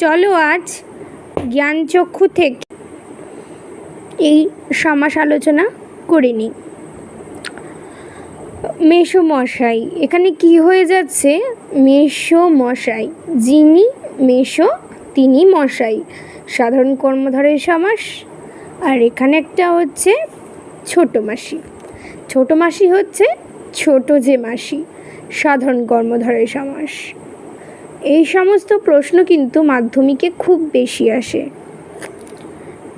চলো আজ জ্ঞানচক্ষু থেকে এই সমাস আলোচনা করে নিই। মেষো মশাই এখানে কি হয়ে যাচ্ছে? মেষো মশাই যিনি মেষো, তিনি মশাই। সাধারণ কর্মধারের সমাস। আর এখানে একটা হচ্ছে ছোট মাসি। ছোট মাসি হচ্ছে ছোট যে মাসি, সাধারণ কর্মধারের সমাস। এই সমস্ত প্রশ্ন কিন্তু মাধ্যমিকে খুব বেশি আসে।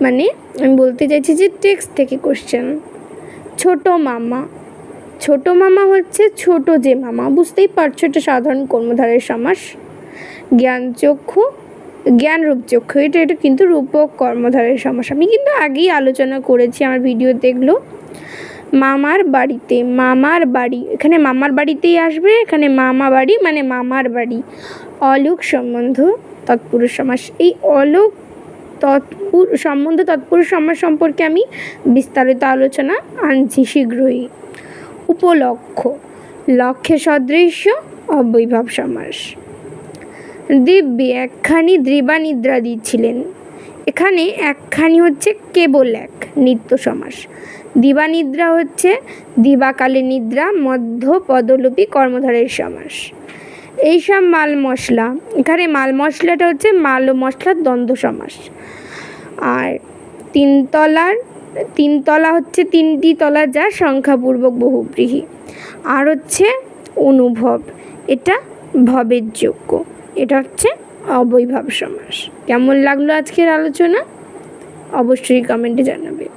মানে আমি বলতে চাইছি যে টেক্সট থেকে কোশ্চেন ছোট মামা। ছোট মামা হচ্ছে ছোট যে মামা, বুঝতেই পারছ এটা সাধারণ কর্মধারের সমাস। জ্ঞান রূপচক্ষু এটা এটা কিন্তু রূপক কর্মধারের সমাস। আমি কিন্তু আগেই আলোচনা করেছি, আমার ভিডিও দেখল। মামার বাড়িতে, মামার বাড়ি। এখানে মামার বাড়িতেই আসবে, এখানে মামা বাড়ি মানে মামার বাড়ি। অলোক সম্বন্ধ তৎপুরুষ সমাস এই অলোক তৎপুর সম্বন্ধ তৎপুরুষ সমাস সম্পর্কে আমি বিস্তারিত আলোচনা আনছি শীঘ্রই। উপলক্ষ, লক্ষ্যে সদৃশ্য, অবৈভব সমাস। দিব্যি একখানি দ্রিবা নিদ্রা দিচ্ছিলেন। এখানে একখানি হচ্ছে কেবল এক, নিত্য সমাস। দিবানিদ্রা হচ্ছে দিবাকালে নিদ্রা, মধ্য পদলোপী কর্মধারের সমাস। এইসব মাল মশলা, এখানে মাল মশলাটা হচ্ছে মাল ও মশলার দ্বন্দ্ব সমাস। আর তিনতলার, তিনতলা হচ্ছে তিনটি তলা যা সংখ্যাপূর্বক বহুব্রীহি। আর হচ্ছে অনুভব, এটা ভবের যোগ্য, এটা হচ্ছে অবৈভাব সমাস। কেমন লাগল আজকের আলোচনা? অবশ্যই কমেন্টে জানাবে।